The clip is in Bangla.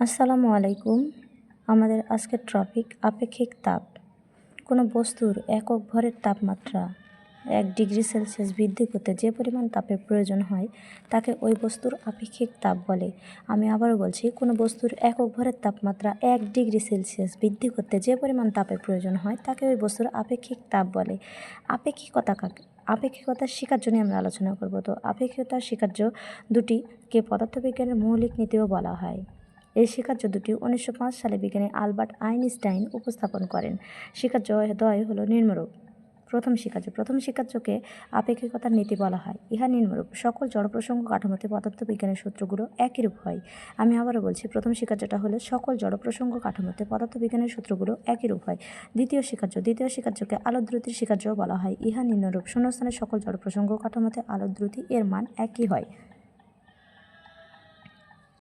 আসসালামু আলাইকুম। আমাদের আজকের টপিক আপেক্ষিক তাপ। কোনো বস্তুর একক ভরের তাপমাত্রা এক ডিগ্রি সেলসিয়াস বৃদ্ধি করতে যে পরিমাণ তাপের প্রয়োজন হয়, তাকে ওই বস্তুর আপেক্ষিক তাপ বলে। আমি আবারও বলছি, কোনো বস্তুর একক ভরের তাপমাত্রা এক ডিগ্রি সেলসিয়াস বৃদ্ধি করতে যে পরিমাণ তাপের প্রয়োজন হয়, তাকে ওই বস্তুর আপেক্ষিক তাপ বলে। আপেক্ষিকতা কাকে আপেক্ষিকতার স্বীকার্য নিয়ে আমরা আলোচনা করব। তো আপেক্ষিকতার স্বীকার্য দুটিকে পদার্থবিজ্ঞানের মৌলিক নীতিও বলা হয়। এই স্বীকার্য দুটি উনিশশো সালে বিজ্ঞানী আলবার্ট আইনস্টাইন উপস্থাপন করেন। স্বীকার্য দ্বয় হলো নিম্নরূপ। প্রথম স্বীকার্য প্রথম স্বীকার্যকে আপেক্ষিকতার নীতি বলা হয়। ইহা নিম্নরূপ। সকল জড়প্রসঙ্গ কাঠামোতে পদার্থবিজ্ঞানের সূত্রগুলো একই রূপ হয়। আমি আবারও বলছি, প্রথম স্বীকার্যটা হলো, সকল জড়প্রসঙ্গ কাঠামোতে পদার্থবিজ্ঞানের সূত্রগুলো একই রূপ হয়। দ্বিতীয় স্বীকার্য দ্বিতীয় স্বীকার্যকে আলোদ্রুতির স্বীকার্যও বলা হয়। ইহা নিম্নরূপ। শূন্যস্থানের সকল জড়প্রসঙ্গ কাঠামোতে আলোদ্রুতি এর মান একই হয়।